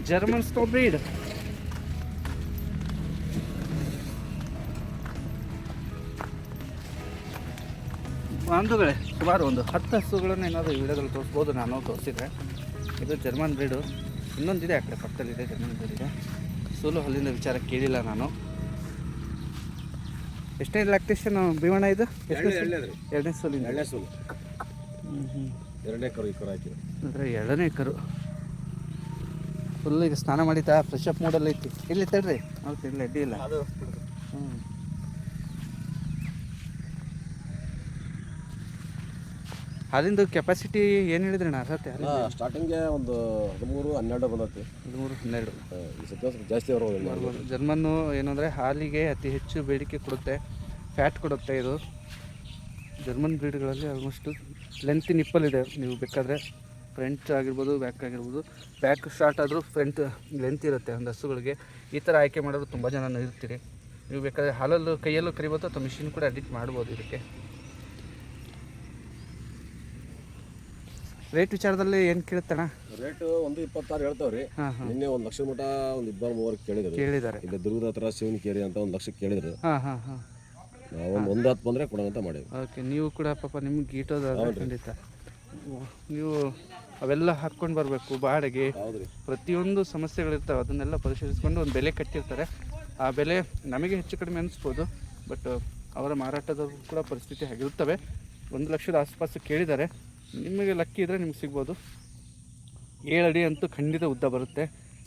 ಜರ್ಮನ್ ಸ್ಟೋ ಬ್ರೀಡ್ ಬಂಧುಗಳೇ ಸುಮಾರು ಒಂದು ಹತ್ತು ಹಸುಗಳನ್ನು ಏನಾದರೂ ಈ ವಿಡಿಯೋದಲ್ಲಿ ತೋರಿಸ್ಬೋದು ನಾನು ತೋರಿಸಿದ್ರೆ. ಇದು ಜರ್ಮನ್ ಬ್ರೀಡು ಇನ್ನೊಂದಿದೆ ಆ ಕಡೆ ಪಕ್ಕದಲ್ಲಿದೆ ಜರ್ಮನ್ ಬ್ರೀಡ್ ಇದೆ. ಸೋಲು ಹಲ್ಲಿನ ವಿಚಾರ ಕೇಳಿಲ್ಲ ನಾನು. ಎಷ್ಟೇ ಲ್ಯಾಕ್ಟೇಷನ್ ಭೀಮಣ್ಣ ಇದು? ಎಷ್ಟು ಎರಡನೇ ಸೂಲಿಂದ. ಎರಡನೇ ಸೂಲು. ಹ್ಞೂ ಹ್ಞೂ ಎರಡನೇ ಕರು ಈ ಕರು ಹಾಕಿದ್ರು ಅಂದರೆ ಎರಡನೇ ಕರು ಫುಲ್ ಈಗ ಸ್ನಾನ ಮಾಡಿತಾ ಫ್ರೆಶ್ ಅಪ್ ಮೂಡಲ್ಲಿ ಐತಿ. ಇಲ್ಲಿ ತಡ್ರಿ. ಓಕೆ ಇಲ್ಲ ಅಡ್ಡಿ ಇಲ್ಲ. ಅದು ಹ್ಞೂ ಹಾಲಿಂದು ಕೆಪಾಸಿಟಿ ಏನು ಹೇಳಿದ್ರಿ ನಾ ಅರ್ಹತೆ? ಸ್ಟಾರ್ಟಿಂಗ್ ಸ್ಟಾರ್ಟಿಂಗ್ಗೆ ಒಂದು ಹದಿಮೂರು ಹನ್ನೆರಡು ಬಂದೈತಿ. ಹದಿಮೂರು ಹನ್ನೆರಡು. ಈ ಸತಿ ಜಾಸ್ತಿ ಬರೋದು ಜರ್ಮನ್ನು ಏನಂದರೆ ಹಾಲಿಗೆ ಅತಿ ಹೆಚ್ಚು ಬೇಡಿಕೆ ಕೊಡುತ್ತೆ ಫ್ಯಾಟ್ ಕೊಡುತ್ತೆ ಇದು. ಜರ್ಮನ್ ಬ್ರೀಡ್ಗಳಲ್ಲಿ ಆಲ್ಮೋಸ್ಟ್ ಲೆಂತ್ ನಿಪ್ಪಲ್ ಇದೆ ನೀವು ಬೇಕಾದರೆ ಫ್ರಂಟ್ ಆಗಿರ್ಬೋದು ಬ್ಯಾಕ್ ಆಗಿರ್ಬೋದು. ಬ್ಯಾಕ್ ಶಾರ್ಟ್ ಆದರೂ ಫ್ರಂಟ್ ಲೆಂತ್ ಇರುತ್ತೆ ಒಂದು ಹಸುಗಳಿಗೆ. ಈ ಥರ ಆಯ್ಕೆ ಮಾಡೋರು ತುಂಬ ಜನ ಇರ್ತೀರಿ ನೀವು ಬೇಕಾದರೆ ಹಾಲಲ್ಲೂ ಕೈಯಲ್ಲೂ ಕರಿಬೋದು ಅಥವಾ ಮಿಷಿನ್ ಕೂಡ ಅಡಿಟ್ ಮಾಡ್ಬೋದು ಇದಕ್ಕೆ. ರೇಟ್ ವಿಚಾರದಲ್ಲಿ ಏನು ಕೇಳುತ್ತಣ್ಣ ರೇಟ್ ಒಂದು ಇಪ್ಪತ್ತಾರು ಹೇಳ್ತಾವ್ರಿ. ನಿನ್ನೆ ಒಂದು ಲಕ್ಷ ಮಟ ಒಂದು ಇಬ್ಬರು ಮೂವರ್ ಕೇಳಿದ್ರು. ಕೇಳಿದ್ದಾರೆ. ಇಲ್ಲಿ ದುರ್ಗದ ಹತ್ರ ಶಿವನಕೇರಿ ಅಂತ ಒಂದು ಲಕ್ಷಕ್ಕೆ ಕೇಳಿದ್ರು. ಹಾಂ ಹಾಂ ಹಾಂ. ನಾವು ಒಂದು ಒಂದು ಹತ್ತು ಬಂದರೆ ಕೊಡೋಣ ಅಂತ ಮಾಡಿದ್ರು ಓಕೆ ನೀವು ಕೂಡ ಪಾಪ ನಿಮ್ಗೆ ಗೀಟೋದಾದ್ರೆ ಖಂಡಿತ. ನೀವು ಅವೆಲ್ಲ ಹಾಕ್ಕೊಂಡು ಬರಬೇಕು ಬಾಡಿಗೆ. ಪ್ರತಿಯೊಂದು ಸಮಸ್ಯೆಗಳಿರ್ತವೆ ಅದನ್ನೆಲ್ಲ ಪರಿಶೀಲಿಸ್ಕೊಂಡು ಒಂದು ಬೆಲೆ ಕಟ್ಟಿರ್ತಾರೆ. ಆ ಬೆಲೆ ನಮಗೆ ಹೆಚ್ಚು ಕಡಿಮೆ ಅನಿಸ್ಬೋದು ಬಟ್ ಅವರ ಮಾರಾಟದವ್ರು ಕೂಡ ಪರಿಸ್ಥಿತಿ ಆಗಿರುತ್ತವೆ ಒಂದು ಲಕ್ಷದ ಆಸುಪಾಸು ಕೇಳಿದ್ದಾರೆ. ನಿಮಗೆ ಲಕ್ಕಿ ಇದ್ದರೆ ನಿಮ್ಗೆ ಸಿಗ್ಬೋದು. ಏಳಡಿ ಅಡಿ ಅಂತೂ ಖಂಡಿತ ಉದ್ದ ಬರುತ್ತೆ.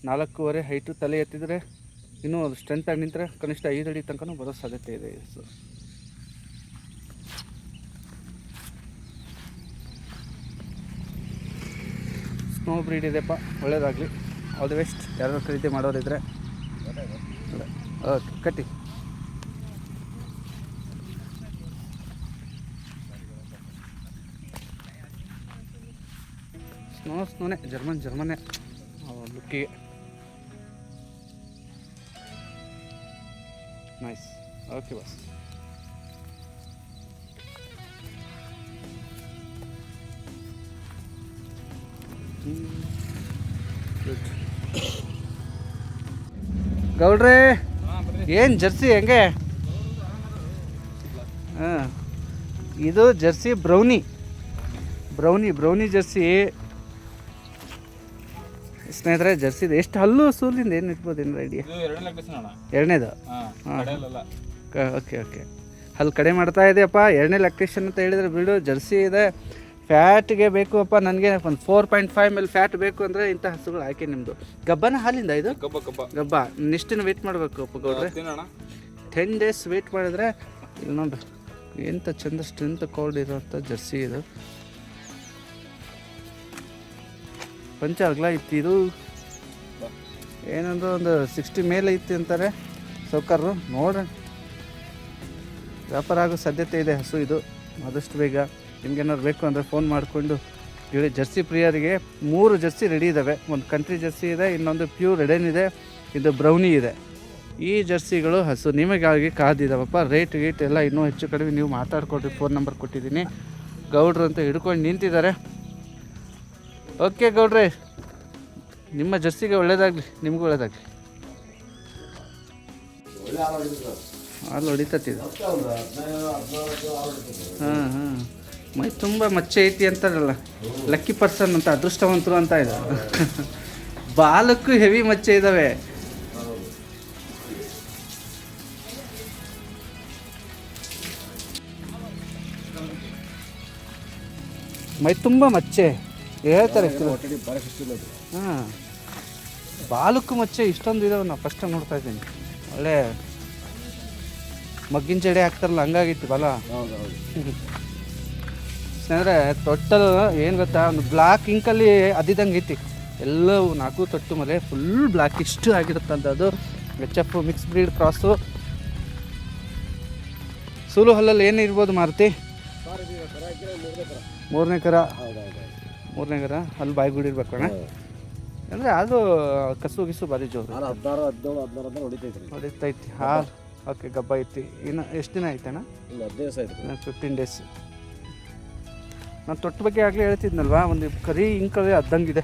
ನಾಲ್ಕೂವರೆ ಹೈಟು ತಲೆ ಎತ್ತಿದರೆ ಇನ್ನೂ ಅದು ಸ್ಟ್ರೆಂತಾಗಿ ನಿಂತರೆ ಕನಿಷ್ಠ ಐದು ಅಡಿ ತನಕ ಬರೋ ಸಾಧ್ಯತೆ ಇದೆ ಸೊ ಸ್ನೋ ಬ್ರೀಡ್ ಇದೆಪ್ಪ, ಒಳ್ಳೇದಾಗಲಿ. ಆಲ್ ದಿ ಬೆಸ್ಟ್ ಯಾರು ಖರೀದಿ ಮಾಡೋರಿದ್ರೆ. ಓಕೆ ಕಟ್ಟಿ. ಸ್ನೋ ಸ್ನೋನೆ ಜರ್ಮನ್ ಜರ್ಮನ್ನೇ ಲುಕ್ಕಿಗೆ ನೈಸ್ ಓಕೆ ಬಸ್ ಗೌಡ್ರೆ ಏನು ಜರ್ಸಿ ಹೆಂಗೆ? ಹಾಂ ಇದು Jersey brownie. Brownie brownie Jersey. ಸ್ನೇಹಿತರೆ ಜರ್ಸಿದು ಎಷ್ಟು ಹಲ್ಲು ಸೂಲಿಂದ ಏನು ಇಟ್ಬೋದು ಏನು ಐಡಿಯಾ ಎರಡನೇದು? ಹಾಂ ಓಕೆ ಓಕೆ. ಹಲ್ಲು ಕಡೆ ಮಾಡ್ತಾ ಇದೆಯಪ್ಪ. ಎರಡನೇ ಲೊಕೇಶನ್ ಅಂತ ಹೇಳಿದ್ರೆ ಬಿಡು ಜರ್ಸಿ ಇದೆ. ಫ್ಯಾಟ್ಗೆ ಬೇಕು ಅಪ್ಪ ನನಗೆ ಒಂದು ಫೋರ್ ಪಾಯಿಂಟ್ ಫೈವ್ ಮೇಲೆ ಫ್ಯಾಟ್ ಬೇಕು ಅಂದರೆ ಇಂಥ ಹಸುಗಳು ಆಯ್ಕೆ ನಿಮ್ಮದು ಗಬ್ಬನ ಹಾಲಿಂದ ಇದು? ಗಬ್ಬ ಕಬ್ಬ ಗಬ್ಬ. ನಿಷ್ಟಿನ ವೆಯ್ಟ್ ಮಾಡಬೇಕು ಅಪ್ಪ ಗೌಡ್ರೆ ಟೆನ್ ಡೇಸ್ ವೆಯ್ಟ್ ಮಾಡಿದ್ರೆ ಇಲ್ಲಿ ನೋಡಿ ಎಂಥ ಚಂದ ಸ್ಟ್ರೆಂತ್ ಕೋಲ್ಡ್ ಇರೋಂಥ ಜರ್ಸಿ ಇದು. ಪಂಚ ಅಗ್ಲ ಇತ್ತು ಇದು. ಏನಂದ್ರೆ ಒಂದು ಸಿಕ್ಸ್ಟಿ ಮೇಲೆ ಇತ್ತು ಅಂತಾರೆ ಸೌಕರ್ರು. ನೋಡ್ರಿ. ವ್ಯಾಪಾರ ಆಗೋ ಸಾಧ್ಯತೆ ಇದೆ ಹಸು ಇದು ಆದಷ್ಟು ಬೇಗ. ನಿಮ್ಗೇನಾದ್ರು ಬೇಕು ಅಂದರೆ ಫೋನ್ ಮಾಡಿಕೊಂಡು ಹೇಳಿ ಜರ್ಸಿ ಪ್ರಿಯರಿಗೆ ಮೂರು ಜರ್ಸಿ ರೆಡಿ ಇದ್ದಾವೆ ಒಂದು ಕಂಟ್ರಿ ಜರ್ಸಿ ಇದೆ ಇನ್ನೊಂದು ಪ್ಯೂರ್ ರೆಡನ್ ಇದೆ ಇದು ಬ್ರೌನಿ ಇದೆ. ಈ ಜರ್ಸಿಗಳು ಹಸು ನಿಮಗಾಗಿ ಕಾದಿದ್ದಾವಪ್ಪ ರೇಟ್ ಗೀಟ್ ಎಲ್ಲ ಇನ್ನೂ ಹೆಚ್ಚು ಕಡಿಮೆ. ನೀವು ಮಾತಾಡ್ಕೊಡ್ರಿ ಫೋನ್ ನಂಬರ್ ಕೊಟ್ಟಿದ್ದೀನಿ. ಗೌಡ್ರು ಅಂತ ಹಿಡ್ಕೊಂಡು ನಿಂತಿದ್ದಾರೆ. ಓಕೆ ಗೌಡ್ರೆ ನಿಮ್ಮ ಜರ್ಸಿಗೆ ಒಳ್ಳೇದಾಗಲಿ ನಿಮಗೂ ಒಳ್ಳೇದಾಗಲಿ. ಒಳ್ಳೆ ಹಾಲು ಹೊಡಿತತ್ತಿದೆ ಹಾಂ ಹಾಂ. ಮೈ ತುಂಬ ಮಚ್ಚೆ ಐತಿ ಅಂತಾರಲ್ಲ. ಲಕ್ಕಿ ಪರ್ಸನ್ ಅಂತ ಅದೃಷ್ಟವಂತರು ಅಂತ ಇದೆ. ಬಾಲಕ್ಕೂ ಹೆವಿ ಮಚ್ಚೆ ಇದ್ದಾವೆ ಮೈ ತುಂಬ ಮಚ್ಚೆ. ಹೇಳ್ತಾರೆ ಹಾಂ. ಬಾಲಕ್ಕೂ ಮಚ್ಚೆ ಇಷ್ಟೊಂದು ಇದಾವೆ ನಾವು ಫಸ್ಟ್ ನೋಡ್ತಾ ಇದ್ದೀನಿ. ಒಳ್ಳೆ ಮಗ್ಗಿನ ಜಡೆ ಹಾಕ್ತಾರಲ್ಲ ಹಂಗಾಗಿತ್ತು ಬಲ. ಹೌದು ಹೌದು. [laughs] ಸ್ನೇಹಿತರೆ ತೊಟ್ಟಲು ಏನು ಗೊತ್ತಾ ಒಂದು ಬ್ಲಾಕ್ ಇಂಕಲ್ಲಿ ಅದಿದಂಗೆ ಐತಿ. ಎಲ್ಲವೂ ನಾಲ್ಕು ತೊಟ್ಟು ಮಲೆ ಫುಲ್ ಬ್ಲ್ಯಾಕ್ ಇಷ್ಟು ಆಗಿರುತ್ತಂತ ಅದು. H F mix breed cross ಸೂಲು ಹಲ್ಲಲ್ಲಿ ಏನು ಇರ್ಬೋದು ಮಾರುತಿ? ಮೂರನೇ ಕರ. ಮೂರನೇ ಕರ? ಅಲ್ಲಿ ಬಾಯಿಗೂಡಿ ಇರ್ಬೇಕು ಅಣ್ಣ. ಅಂದರೆ ಅದು ಕಸು ಗಿಸು ಭಾರಿ ಜೋರು ನಾನು ಹದಿನಾರು ಹದಿನೇಳು ಹದಿನಾರು ಹದಿನಾರು ಹೊಡಿತೈತ್ರಿ ಹೊಡಿತೈತಿ. ಹಾಲು ಓಕೆ ಗಬ್ಬ ಐತಿ. ಇನ್ನು ಎಷ್ಟು ದಿನ ಐತೆ ಅಣ್ಣ ಹದಿನೈದು ದಿವಸ ಆಯ್ತು ಫಿಫ್ಟೀನ್ ಡೇಸ್ ನಾನು ತೊಟ್ಟ ಬಗ್ಗೆ ಆಗಲೇ ಹೇಳ್ತಿದ್ನಲ್ವಾ? ಒಂದು ಕರಿ ಇಂಕವೇ ಅದ್ದಂಗಿದೆ.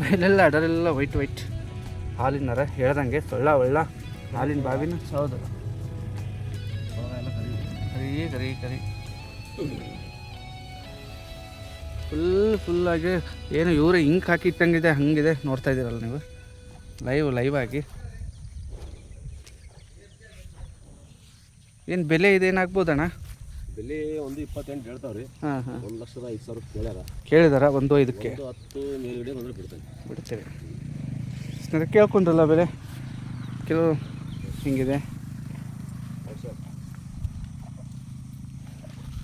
ಮೇಲೆಲ್ಲ ಅಡರೆಲ್ಲ ವೈಟ್ ವೈಟ್ ಹಾಲಿನರ ನರ ಹೇಳ್ದಂಗೆ ಸೊಳ್ಳ ಒಳ್ಳ ಹಾಲಿನ ಬಾವಿನ. ಹೌದು. ಕರಿ ಕರಿ ಕರಿ. ಫುಲ್ ಫುಲ್ಲಾಗಿ ಏನು ಇವರೇ ಇಂಕ್ ಹಾಕಿ ಇಟ್ಟಂಗಿದೆ ಹಂಗಿದೆ ನೋಡ್ತಾ ಇದ್ದೀರಲ್ಲ ನೀವು? ಲೈವ್ ಲೈವ್ ಆಗಿ. ಏನು ಬೆಲೆ ಇದೇನಾಗ್ಬೋದಣ್ಣ ಬೆಲೆ ಒಂದು ಇಪ್ಪತ್ತೆಂಟು ಹೇಳ್ತಾವ್ರಿ. ಹಾಂ ಹಾಂ. ಒಂದು ಲಕ್ಷದ ಐದು ಸಾವಿರ ಕೇಳ್ಯಾರ. ಕೇಳಿದಾರ ಒಂದು ಐದಕ್ಕೆ? ಒಂದು ಹತ್ತು ಮೇಲ್ಗಡೆ ಬಂದ್ರೆ ಬಿಡ್ತೈತಿ ಬಿಡ್ತೀರಿ ಸ್ನೇಹಿತರೆ ಕೇಳ್ಕೊಂಡ್ರಲ್ಲ ಬೆಲೆ? ಕೆಲವು ಹಿಂಗಿದೆ.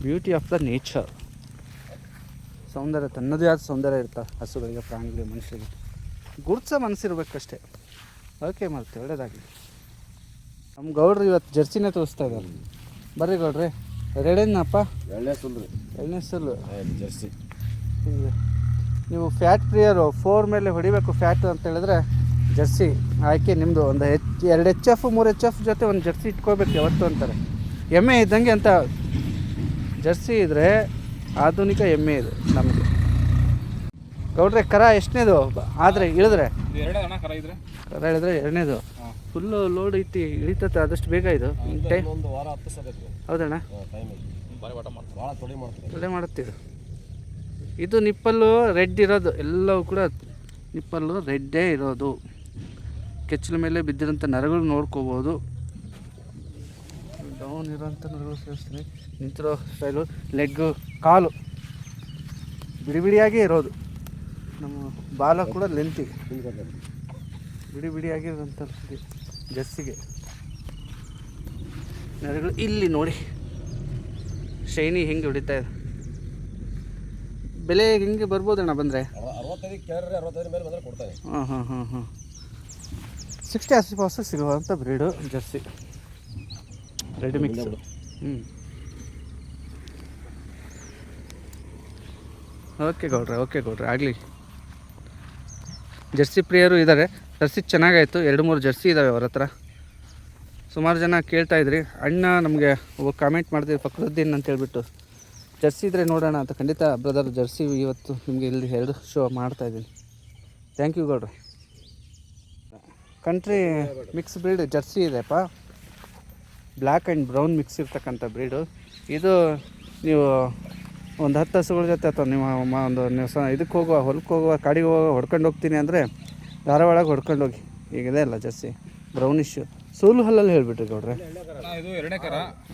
ಬ್ಯೂಟಿ ಆಫ್ ದ ನೇಚರ್ ಸೌಂದರ್ಯ ತನ್ನದೇ ಆದ ಸೌಂದರ್ಯ ಇರ್ತಾ ಹಸುಗಳಿಗೆ ಪ್ರಾಣಿಗಳಿಗೆ ಮನುಷ್ಯರಿಗೆ. ಗುರುತ್ಸ ಮನಸ್ಸಿರ್ಬೇಕಷ್ಟೇ. ಓಕೆ ಮತ್ತೆ ಒಳ್ಳೇದಾಗಲಿ. ನಮ್ಮ ಗೌಡ್ರು ಇವತ್ತು ಜರ್ಸಿನೇ ತೋರಿಸ್ತಾ ಇದ್ದಾರೆ. ಬರ್ರಿ ಗೌಡ್ರಿ. ರೆಡೇನಪ್ಪ ಎಣ್ಣೆ ಸುಲ್ಲು ಎಣ್ಣೆ ಸುಲ್ಲು. ಜರ್ಸಿ ನೀವು ಫ್ಯಾಟ್ ಪ್ರಿಯರು ಫೋರ್ ಮೇಲೆ ಹೊಡಿಬೇಕು ಫ್ಯಾಟ್ ಅಂತ ಹೇಳಿದ್ರೆ ಜರ್ಸಿ ಆಯ್ಕೆ ನಿಮ್ಮದು ಒಂದು ಹೆಚ್ ಎರಡು ಎಚ್ ಎಫ್ ಮೂರು ಎಚ್ ಎಫ್ ಜೊತೆ ಒಂದು ಜರ್ಸಿ ಇಟ್ಕೋಬೇಕು ಯಾವತ್ತು ಅಂತಾರೆ. ಎಮ್ಮೆ ಇದ್ದಂಗೆ ಅಂತ. ಜರ್ಸಿ ಇದ್ದರೆ ಆಧುನಿಕ ಎಮ್ಮೆ ಇದೆ ನಮಗೆ ಗೌಡ್ರೆ ಕರ ಎಷ್ಟನೇದು? ಆದರೆ ಇಳಿದ್ರೆ? ಕರ ಇದ್ರೆ? ಕರ ಇಳಿದ್ರೆ ಎರಡನೇದು. ಫುಲ್ಲು ಲೋಡ್ ಐತಿ ಇಳಿತತ್ತೆ ಆದಷ್ಟು ಬೇಗ ಇದು. ಟೈಮ್ ಹೌದಣ್ಣ? ತೊಡಿ ಇದು ನಿಪ್ಪಲ್ಲು ರೆಡ್ ಇರೋದು ಎಲ್ಲವೂ ಕೂಡ ನಿಪ್ಪಲ್ಲು ರೆಡ್ಡೇ ಇರೋದು. ಕೆಚ್ಚಲ ಮೇಲೆ ಬಿದ್ದಿರೋಂಥ ನರಗಳು ನೋಡ್ಕೋಬೋದು. ಡೌನ್ ಇರೋಂಥ ನರಗಳು ಸೇರಿಸ್ತೀನಿ. ನಿಂತಿರೋ ಸ್ಟೈಲು ಲೆಗ್ಗು ಕಾಲು ಬಿಡಿ ಬಿಡಿಯಾಗೇ ಇರೋದು. ನಮ್ಮ ಬಾಲ ಕೂಡ ಲೆಂತಿಗೆ ಬಿಡಿ ಬಿಡಿ ಆಗಿರೋದಂತ ಜರ್ಸಿಗೆ ನರಗಳು ಇಲ್ಲಿ ನೋಡಿ. ಶೈನಿ ಹೆಂಗೆ ಹೊಡಿತಾ ಇದೆ. ಬೆಲೆ ಹೆಂಗೆ ಬರ್ಬೋದಣ್ಣ ಬಂದರೆ? ಹಾಂ ಹಾಂ ಹಾಂ ಹಾಂ. ಸಿಕ್ಸ್ಟಿ ಆಸುಪಾಸು ಸಿಗುವಂಥ ಬ್ರೀಡು ಜರ್ಸಿ. ರೆಡಿ ಮಿಕ್ಸ್ ಹ್ಞೂ ಓಕೆ ಗೌಡ್ರೆ ಓಕೆ ಗೌಡ್ರೆ ಆಗಲಿ. ಜರ್ಸಿ ಪ್ರಿಯರು ಇದ್ದಾರೆ. ಜರ್ಸಿ ಚೆನ್ನಾಗಾಯಿತು. ಎರಡು ಮೂರು ಜರ್ಸಿ ಇದ್ದಾವೆ ಅವ್ರ ಹತ್ರ. ಸುಮಾರು ಜನ ಕೇಳ್ತಾ ಇದ್ರಿ. ಅಣ್ಣ ನಮಗೆ ಒಬ್ಬ ಕಾಮೆಂಟ್ ಮಾಡ್ತೀವಿ ಫಕ್ರುದ್ದೀನ್ ಅಂತ ಹೇಳ್ಬಿಟ್ಟು. ಜರ್ಸಿ ಇದ್ರೆ ನೋಡೋಣ ಅಂತ. ಖಂಡಿತ ಬ್ರದರ್ ಜರ್ಸಿ ಇವತ್ತು ನಿಮಗೆ ಇಲ್ಲಿ ಎರಡು ಶೋ ಮಾಡ್ತಾ ಇದ್ದೀನಿ. ಥ್ಯಾಂಕ್ ಯು ಗೌಡ್ರಿ. ಕಂಟ್ರಿ ಮಿಕ್ಸ್ ಬ್ರೀಡ್ ಜರ್ಸಿ ಇದೆಪ್ಪ ಬ್ಲ್ಯಾಕ್ ಆ್ಯಂಡ್ ಬ್ರೌನ್ ಮಿಕ್ಸ್ ಇರ್ತಕ್ಕಂಥ ಬ್ರೀಡು ಇದು ನೀವು ಒಂದು ಹತ್ತು ಹಸುಗಳ ಜೊತೆ ಅಥವಾ ನೀವು ಮ- ಒಂದು ನೀವು ಸ ಇದಕ್ಕೆ ಹೋಗುವ ಹೊಲಕ್ಕೆ ಹೋಗುವ ಕಾಡಿಗೆ ಹೋಗುವ ಹೊಡ್ಕೊಂಡು ಹೋಗ್ತೀನಿ ಅಂದರೆ ಧಾರವಾಡಾಗ ಹೊಡ್ಕೊಂಡು ಹೋಗಿ. ಈಗಿದೆ ಅಲ್ಲ ಜರ್ಸಿ? ಬ್ರೌನಿಶು ಸೂಲು ಹಲ್ಲಲ್ಲಿ ಹೇಳಿಬಿಟ್ರಿ ಗೌಡ್ರೆ. ಇದು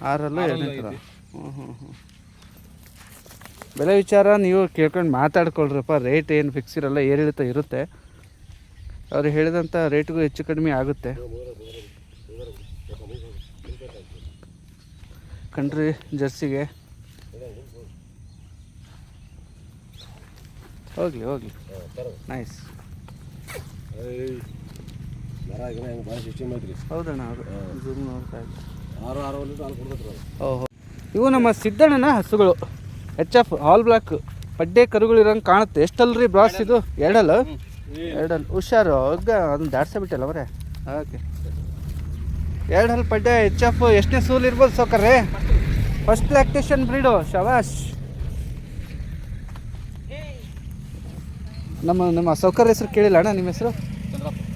ಆರಲ್ಲೂ ಎರಡನೇ ಥರ ಹ್ಞೂ ಹ್ಞೂ ಹ್ಞೂ ಬೆಲೆ ವಿಚಾರ ನೀವು ಕೇಳ್ಕೊಂಡು ಮಾತಾಡ್ಕೊಳ್ರಪ್ಪ. ರೇಟ್ ಏನು ಫಿಕ್ಸ್ ಇರಲ್ಲ ಏರಿಳಿತ ಇರುತ್ತೆ. ಅವ್ರು ಹೇಳಿದಂಥ ರೇಟ್ಗೂ ಹೆಚ್ಚು ಕಡಿಮೆ ಆಗುತ್ತೆ. ಕಂಡ್ರಿ ಜರ್ಸಿಗೆ. ಹೋಗಲಿ ಹೋಗ್ಲಿ. ನೈಸ್ ಹೌದಣ್ಣ ಹೌದು. ಝೂಮ್ ನೋಡ್ತಾ ಓಹೋ. ಇವು ನಮ್ಮ ಸಿದ್ದಣ್ಣನ ಹಸುಗಳು. ಎಚ್ ಎಫ್ ಆಲ್ ಬ್ಲಾಕ್ ಪಡ್ಡೆ ಕರುಗಳು ಇರಂಗ್ ಕಾಣುತ್ತೆ. ಎಷ್ಟಲ್ರಿ ಬ್ರಾಸ್ ಇದು? ಎರಡಲ್ಲ? ಎರಡಲ್ಲ. ಹುಷಾರು. ಹಗ್ಗ ಅದನ್ನ ದಾಡ್ಸೇ ಬಿಟ್ಟಲ್ಲ ಅವರೇ? ಓಕೆ. ಎರಡು ಹಲ್ ಪಡ್ಡೆ ಎಚ್ ಎಫ್ ಎಷ್ಟನೇ ಸೂಲ್ ಇರ್ಬೋದು ಸೌಕರ್ರೆ ಫಸ್ಟ್ ಲ್ಯಾಕ್ಟೇಷನ್ ಬ್ರೀಡು ಶವಾಶ್. ನಮ್ಮ ನಮ್ಮ ಸೌಕರ್ಯ ಹೆಸರು ಕೇಳಿಲ್ಲ ಅಣ್ಣ ನಿಮ್ಮ ಹೆಸರು?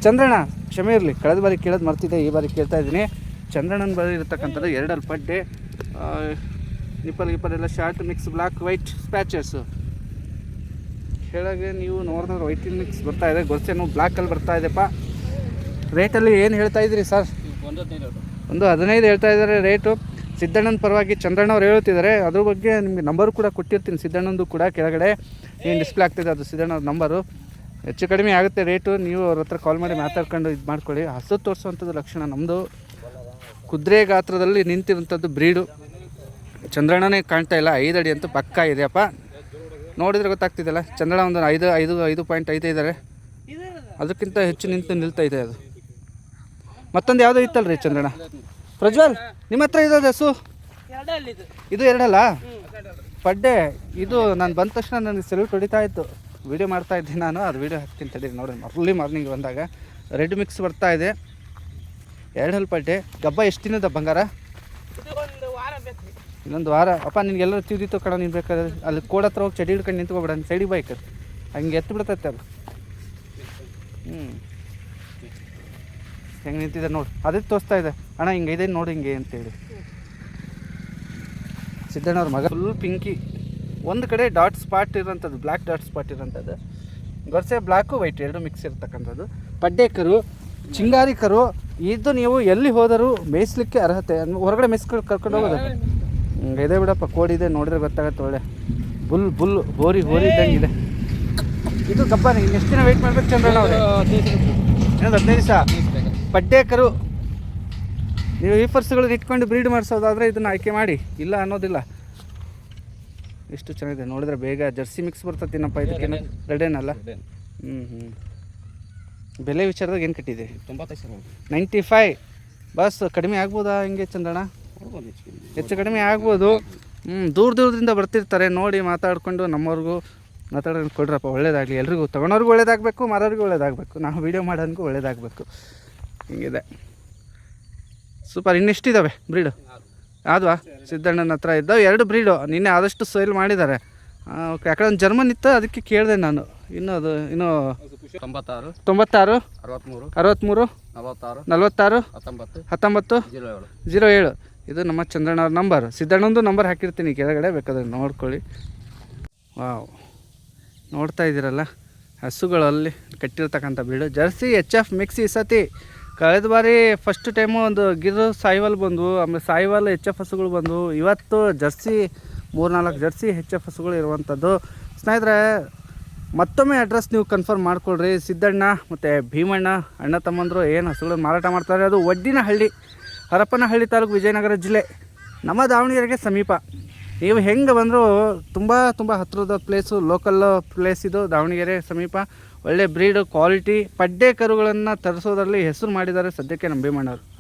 ಚಂದ್ರಣ್ಣ ಕ್ಷಮೆ ಇರಲಿ. ಕಳೆದ ಬಾರಿ ಕೇಳೋದು ಮರ್ತಿದ್ದೆ ಈ ಬಾರಿ ಕೇಳ್ತಾ ಇದ್ದೀನಿ. ಚಂದ್ರಣ್ಣನ ಬಳಿ ಇರತಕ್ಕಂಥದ್ದು ಎರಡಲ್ಲಿ ಪಡ್ಡೆ ನಿಪ್ಪಲ್ ಗಿಪ್ಪಲ್ ಎಲ್ಲ short mix black white patches. ಕೆಳಗೆ ನೀವು ನೋಡಿದ್ರೆ ವೈಟ್ ಮಿಕ್ಸ್ ಬರ್ತಾ ಇದೆ ಗೊರ್ಸೆನು ಬ್ಲ್ಯಾಕಲ್ಲಿ ಬರ್ತಾ ಇದೆಪ್ಪ. ರೇಟಲ್ಲಿ ಏನು ಹೇಳ್ತಾ ಇದ್ದೀರಿ ಸರ್? ಒಂದು ಹದಿನೈದು ಹೇಳ್ತಾ ಇದ್ದಾರೆ ರೇಟು ಸಿದ್ದಣ್ಣನ ಪರವಾಗಿ ಚಂದ್ರಣ್ಣವ್ರು ಹೇಳ್ತಿದ್ದಾರೆ, ಅದ್ರ ಬಗ್ಗೆ ನಿಮಗೆ ನಂಬರ್ ಕೂಡ ಕೊಟ್ಟಿರ್ತೀನಿ, ಸಿದ್ದಣ್ಣಂದು ಕೂಡ ಕೆಳಗಡೆ. ಏನು ಡಿಸ್ಪ್ಲೇ ಆಗ್ತಿದೆ ಅದು ಸಿದ್ದಣ್ಣವ್ರ ನಂಬರು ಹೆಚ್ಚು ಕಡಿಮೆ ಆಗುತ್ತೆ ರೇಟು ನೀವು ಅವ್ರ ಹತ್ರ ಕಾಲ್ ಮಾಡಿ ಮಾತಾಡ್ಕೊಂಡು ಇದು ಮಾಡ್ಕೊಳ್ಳಿ. ಹಸು ತೋರಿಸುವಂಥದ್ದು ಲಕ್ಷಣ ನಮ್ಮದು ಕುದುರೆ ಗಾತ್ರದಲ್ಲಿ ನಿಂತಿರುವಂಥದ್ದು ಬ್ರೀಡು ಚಂದ್ರಣ್ಣನೇ ಕಾಣ್ತಾ ಇಲ್ಲ, ಐದು ಅಡಿ ಅಂತೂ ಪಕ್ಕ ಇದೆಯಪ್ಪ ನೋಡಿದ್ರೆ ಗೊತ್ತಾಗ್ತಿದೆಯಲ್ಲ, ಚಂದ್ರಣ್ಣ ಒಂದು ಐದು ಐದು ಐದು ಪಾಯಿಂಟ್ ಐದು ಇದ್ದಾರೆ ಅದಕ್ಕಿಂತ ಹೆಚ್ಚು ನಿಂತು ನಿಲ್ತಾ ಇದೆ ಅದು. ಮತ್ತೊಂದು ಯಾವುದೋ ರೀ ಚಂದ್ರಣ್ಣ? ಪ್ರಜ್ವಲ್ ನಿಮ್ಮ ಹತ್ರ ಇರೋದು ಹಸು ಇದು ಎರಡಲ್ಲ? ಪಡ್ಡೆ ಇದು ನಾನು ಬಂದ ತಕ್ಷಣ ನನಗೆ ಸೆಲ್ಯೂಟ್ ಹೊಡಿತಾ ಇತ್ತು. ವಿಡಿಯೋ ಮಾಡ್ತಾ ಇದ್ದೆ ನಾನು ಅದು ವಿಡಿಯೋ ಹಾಕ್ತೀನಿ ತಡೀರಿ ನೋಡಿ ಅರ್ಲಿ ಮಾರ್ನಿಂಗ್ ಬಂದಾಗ. ರೆಡ್ ಮಿಕ್ಸ್ ಬರ್ತಾ ಇದೆ. ಎರಡು ಹಲ್ ಪಡ್ಡೆ. ಗಬ್ಬ ಎಷ್ಟು ದಿನದ ಬಂಗಾರ? ಇನ್ನೊಂದು ವಾರ. ಅಪ್ಪ ನಿನಗೆಲ್ಲರೂ ತಿದ್ದಿತ್ತು ಕಣ ನೀನು ಬೇಕಾದ್ರೆ. ಅಲ್ಲಿ ಕೋಡ ಹತ್ರ ಹೋಗಿ ಚಡಿ ಹಿಡ್ಕೊಂಡು ನಿಂತ್ಕೊಬೇಡ ಸೈಡಿಗೆ ಬೈಕ್ ಹಂಗೆ ಎತ್ತು ಬಿಡ್ತೈತೆ ಅದು. ಹ್ಞೂ ಹೆಂಗೆ ನಿಂತಿದೆ ನೋಡಿ. ಅದೇ ತೋರಿಸ್ತಾ ಇದೆ. ಅಣ್ಣ ಹಿಂಗೆ ಇದೆ ನೋಡಿ ಹಿಂಗೆ ಅಂತೇಳಿ. ಸಿದ್ದಣ್ಣವ್ರ ಮಗ. ಫುಲ್ ಪಿಂಕಿ ಒಂದು ಕಡೆ ಡಾಟ್ ಸ್ಪಾಟ್ ಇರೋಂಥದ್ದು ಬ್ಲ್ಯಾಕ್ ಡಾಟ್ ಸ್ಪಾಟ್ ಇರೋಂಥದ್ದು. ಗೊರ್ಸೆ ಬ್ಲ್ಯಾಕು ವೈಟ್ ಎರಡು ಮಿಕ್ಸ್ ಇರ್ತಕ್ಕಂಥದ್ದು. ಪಡ್ಡೇಕರು ಚಿಂಗಾರಿಕರು ಇದು ನೀವು ಎಲ್ಲಿ ಹೋದರೂ ಮೇಯಿಸ್ಲಿಕ್ಕೆ ಅರ್ಹತೆ. ಹೊರಗಡೆ ಮೇಯಿಸ್ಕೊಂಡು ಕರ್ಕೊಂಡು ಹೋಗೋದು. ಇದೆ ಬಿಡಪ್ಪ ಕೋಡಿದೆ ನೋಡಿದ್ರೆ ಗೊತ್ತಾಗತ್ತೆ ಒಳ್ಳೆ. ಬುಲ್ ಬುಲ್ ಹೋರಿ ಹೋರಿ ಇದ್ದಂಗಿದೆ ಇದು. ಕಪ್ಪ ಇನ್ನು ಎಷ್ಟು ದಿನ ವೆಯ್ಟ್ ಮಾಡ್ಬೇಕು ಚಂದ್ರಣ್ಣ ಅವ್ರೆ? ಇನ್ನೊಂದು ಹದಿನೈದು ದಿವಸ? ಪಡ್ಡೆ ಕರು ನೀವು ಈ ಫರ್ಸ್ಗಳನ್ನ ಇಟ್ಕೊಂಡು ಬ್ರೀಡ್ ಮಾಡಿಸೋದಾದರೆ ಇದನ್ನು ಆಯ್ಕೆ ಮಾಡಿ. ಇಲ್ಲ ಅನ್ನೋದಿಲ್ಲ. ಎಷ್ಟು ಚೆನ್ನಾಗಿದೆ ನೋಡಿದ್ರೆ ಬೇಗ ಜರ್ಸಿ ಮಿಕ್ಸ್ ಬರ್ತತಿನಪ್ಪ ಇದಕ್ಕೆ? ರೆಡೇನಲ್ಲ ಹ್ಞೂ ಹ್ಞೂ ಬೆಲೆ ವಿಚಾರದಾಗ ಏನು ಕಟ್ಟಿದೆ? ನೈಂಟಿ ಫೈ ಬಸ್ ಕಡಿಮೆ ಆಗ್ಬೋದಾ ಹಿಂಗೆ ಚಂದಣ ಹೆಚ್ಚು ಕಡಿಮೆ ಆಗ್ಬೋದು. ಹ್ಞೂ ದೂರ ದೂರದಿಂದ ಬರ್ತಿರ್ತಾರೆ. ನೋಡಿ ಮಾತಾಡಿಕೊಂಡು ನಮ್ಮವ್ರಿಗೂ ಮಾತಾಡೋದು ಕೊಡ್ರಪ್ಪ. ಒಳ್ಳೇದಾಗಲಿ. ಎಲ್ರಿಗೂ ತೊಗೊಳೋರ್ಗೂ ಒಳ್ಳೇದಾಗಬೇಕು ಮರೋರಿಗೂ ಒಳ್ಳೇದಾಗಬೇಕು. ನಾವು ವೀಡಿಯೋ ಮಾಡೋನ್ಗೂ ಒಳ್ಳೇದಾಗಬೇಕು. ಹಿಂಗಿದೆ. ಸೂಪರ್ ಇನ್ನೆಷ್ಟಿದ್ದಾವೆ ಬ್ರೀಡು ಆದ್ವಾ ಸಿದ್ದಣ್ಣನ ಹತ್ರ ಇದ್ದಾವೆ ಎರಡು ಬ್ರೀಡು ನಿನ್ನೆ ಆದಷ್ಟು ಸೇಲ್ ಮಾಡಿದ್ದಾರೆ. ಓಕೆ ಯಾಕಡೆ ಒಂದು ಜರ್ಮನ್ ಇತ್ತು ಅದಕ್ಕೆ ಕೇಳಿದೆ ನಾನು. ಇನ್ನೂ ಅದು ಇನ್ನೂ ತೊಂಬತ್ತಾರು. ತೊಂಬತ್ತಾರು ಅರವತ್ಮೂರು. ಅರವತ್ತ್ಮೂರು ನಲವತ್ತಾರು ನಲವತ್ತಾರು ಹತ್ತೊಂಬತ್ತು ಹತ್ತೊಂಬತ್ತು ಜೀರೋ ಏಳು. ಜೀರೋ ಏಳು. ಇದು ನಮ್ಮ ಚಂದ್ರಣ್ಣವ್ರ ನಂಬರ್ ಸಿದ್ದಣ್ಣಂದು ನಂಬರ್ ಹಾಕಿರ್ತೀನಿ ಕೆಳಗಡೆ ಬೇಕಾದ್ರೆ ನೋಡ್ಕೊಳ್ಳಿ. ವಾವ್ ನೋಡ್ತಾ ಇದ್ದೀರಲ್ಲ ಹಸುಗಳಲ್ಲಿ ಕಟ್ಟಿರ್ತಕ್ಕಂಥ ಬೀಡು ಜರ್ಸಿ ಎಚ್ ಎಫ್ ಮಿಕ್ಸಿ ಸತಿ ಕಳೆದ ಬಾರಿ ಫಸ್ಟ್ ಟೈಮು ಒಂದು ಗಿರು ಸಾಯಿವಾಲ್ ಬಂದವು, ಆಮೇಲೆ ಸಾಯಿವಾಲ್ ಎಚ್ ಎಫ್ ಹಸುಗಳು ಬಂದವು. ಇವತ್ತು ಜರ್ಸಿ, ಮೂರ್ನಾಲ್ಕು ಜರ್ಸಿ ಎಚ್ ಎಫ್ ಹಸುಗಳು ಇರುವಂಥದ್ದು ಸ್ನೇಹಿತರೆ, ಮತ್ತೊಮ್ಮೆ ಅಡ್ರೆಸ್ ನೀವು ಕನ್ಫರ್ಮ್ ಮಾಡ್ಕೊಳ್ರಿ. ಸಿದ್ದಣ್ಣ ಮತ್ತು ಭೀಮಣ್ಣ, ಅಣ್ಣ ತಮ್ಮಂದರು ಏನು ಹಸುಗಳನ್ನು ಮಾರಾಟ ಮಾಡ್ತಾರೆ? ಅದು ಒಡ್ಡಿನಹಳ್ಳಿ ಹರಪ್ಪನಹಳ್ಳಿ ತಾಲೂಕು ವಿಜಯನಗರ ಜಿಲ್ಲೆ. ನಮ್ಮ ದಾವಣಗೆರೆಗೆ ಸಮೀಪ. ನೀವು ಹೆಂಗೆ ಬಂದರೂ, ತುಂಬ ತುಂಬ ಹತ್ತಿರದ ಪ್ಲೇಸು ಲೋಕಲ್ ಪ್ಲೇಸ್ ಇದು ದಾವಣಗೆರೆ ಸಮೀಪ. ಒಳ್ಳೆ ಬ್ರೀಡು ಕ್ವಾಲಿಟಿ ಪಡ್ಡೆ ಕರುಗಳನ್ನು ತರಿಸೋದ್ರಲ್ಲಿ ಹೆಸರು ಮಾಡಿದ್ದಾರೆ ಸದ್ಯಕ್ಕೆ ನಮ್ಮ ಭೀಮಣ್ಣವರು.